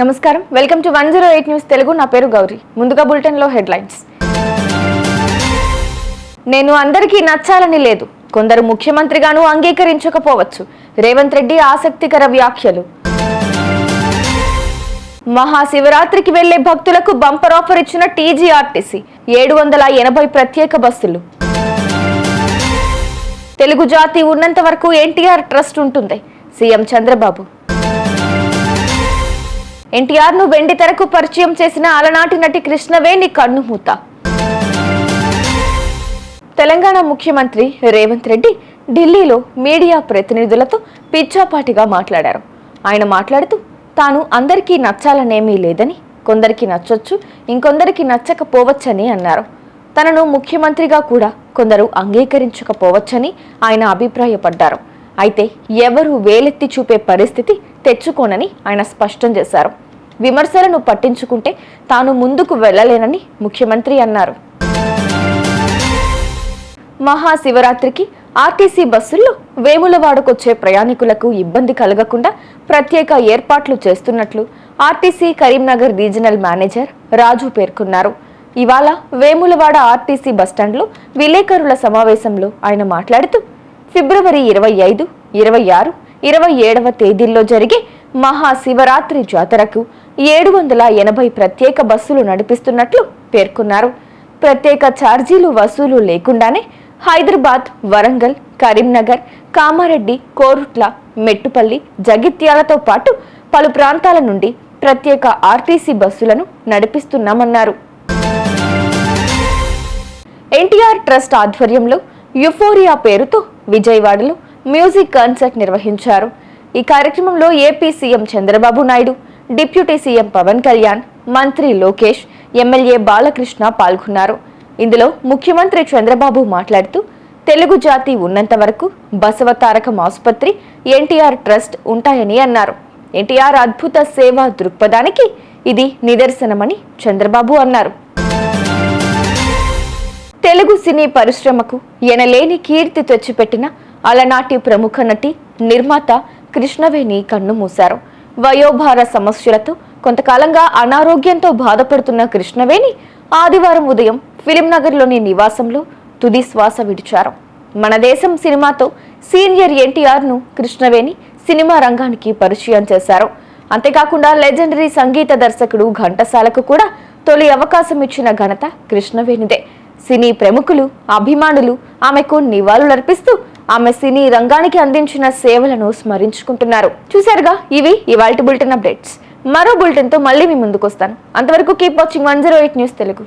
నమస్కారం. Welcome to one zero eight news Telugu. నా పేరు గౌరీ. ముందుగా బులెటిన్లో హెడ్లైన్స్. నేను అందరికీ నచ్చాలని లేదు. కొందరు ముఖ్యమంత్రిగాను అంగీకరించకపోవచ్చు. రేవంత్ రెడ్డి ఆసక్తికర వ్యాఖ్యలు. మహాశివరాత్రికి వెళ్ళే భక్తులకు బంపర్ ఆఫర్ ఇచ్చిన టీజీఆర్టీసీ. ఏడు వందల ఎనభై ప్రత్యేక బస్సులు. తెలుగు జాతి ఉన్నంత వరకు ఎన్టీఆర్ ట్రస్ట్ ఉంటుంది. సీఎం చంద్రబాబు. ఎన్టీఆర్ను వెండి తెరకు పరిచయం చేసిన అలనాటి నటి కృష్ణవేణి కన్నుమూత తెలంగాణ ముఖ్యమంత్రి రేవంత్ రెడ్డి ఢిల్లీలో మీడియా ప్రతినిధులతో పిచ్చాపాటిగా మాట్లాడారు. ఆయన మాట్లాడుతూ తాను అందరికీ నచ్చాలనేమీ లేదని కొందరికి నచ్చొచ్చు ఇంకొందరికి నచ్చకపోవచ్చని అన్నారు. తనను ముఖ్యమంత్రిగా కూడా కొందరు అంగీకరించకపోవచ్చని ఆయన అభిప్రాయపడ్డారు. అయితే ఎవరు వేలెత్తి చూపే పరిస్థితి తెచ్చుకోనని ఆయన స్పష్టం చేశారు. విమర్శలను పట్టించుకుంటే తాను ముందుకు వెళ్ళలేనని ముఖ్యమంత్రి అన్నారు. మహాశివరాత్రికి ఆర్టీసీ బస్సుల్లో వేములవాడకొచ్చే ప్రయాణికులకు ఇబ్బంది కలగకుండా ప్రత్యేక ఏర్పాట్లు చేస్తున్నట్లు RTC Karimnagar regional manager Raju పేర్కొన్నారు. ఇవాళ వేములవాడ ఆర్టీసీ బస్టాండ్లో విలేకరుల సమావేశంలో ఆయన మాట్లాడుతూ ఫిబ్రవరి ఇరవై ఐదు ఇరవై ఆరు ఇరవై ఏడవ తేదీల్లో జరిగే మహాశివరాత్రి జాతరకు ఏడు వందల ఎనభై ప్రత్యేక బస్సులు నడిపిస్తున్నట్లు పేర్కొన్నారు. ప్రత్యేక ఛార్జీలు వసూలు లేకుండానే హైదరాబాద్ వరంగల్ కరీంనగర్ కామారెడ్డి కోరుట్ల మెట్టుపల్లి జగిత్యాలతో పాటు పలు ప్రాంతాల నుండి ప్రత్యేక ఆర్టీసీ బస్సులను నడిపిస్తున్నామన్నారు. ఎన్టీఆర్ ట్రస్ట్ ఆధ్వర్యంలో యుఫోరియా పేరుతో విజయవాడలో మ్యూజిక్ కాన్సర్ట్ నిర్వహించారు. ఈ కార్యక్రమంలో AP CM Chandrababu Naidu deputy CM Pawan Kalyan మంత్రి లోకేష్ ఎమ్మెల్యే బాలకృష్ణ పాల్గొన్నారు. ఇందులో ముఖ్యమంత్రి చంద్రబాబు మాట్లాడుతూ తెలుగు జాతి ఉన్నంత వరకు బసవతారకం ఆసుపత్రి ఎన్టీఆర్ ట్రస్ట్ ఉంటాయని అన్నారు. ఎన్టీఆర్ అద్భుత సేవా దృక్పథానికి ఇది నిదర్శనమని చంద్రబాబు అన్నారు. తెలుగు సినీ పరిశ్రమకు ఎనలేని కీర్తి తెచ్చిపెట్టిన అలనాటి ప్రముఖ నటి నిర్మాత కృష్ణవేణి కన్ను మూశారు. వయోభార సమస్యలతో కొంతకాలంగా అనారోగ్యంతో బాధపడుతున్న కృష్ణవేణి ఆదివారం ఉదయం ఫిలింనగర్లోని నివాసంలో తుది శ్వాస విడిచారు. మన దేశం సినిమాతో సీనియర్ ఎన్టీఆర్ను కృష్ణవేణి సినిమా రంగానికి పరిచయం చేశారు. అంతేకాకుండా లెజెండరీ సంగీత దర్శకుడు ఘంటసాలకు కూడా తొలి అవకాశం ఇచ్చిన ఘనత కృష్ణవేణిదే. సినీ ప్రముఖులు అభిమానులు ఆమెకు నివాళులర్పిస్తూ ఆమె సినీ రంగానికి అందించిన సేవలను స్మరించుకుంటున్నారు. చూశారుగా ఇవి ఇవాల్టి బులెటిన్ అప్డేట్స్. మరో బులెటిన్తో మళ్ళీ మీ ముందుకు వస్తాను అంతవరకు keep watching one zero eight news Telugu.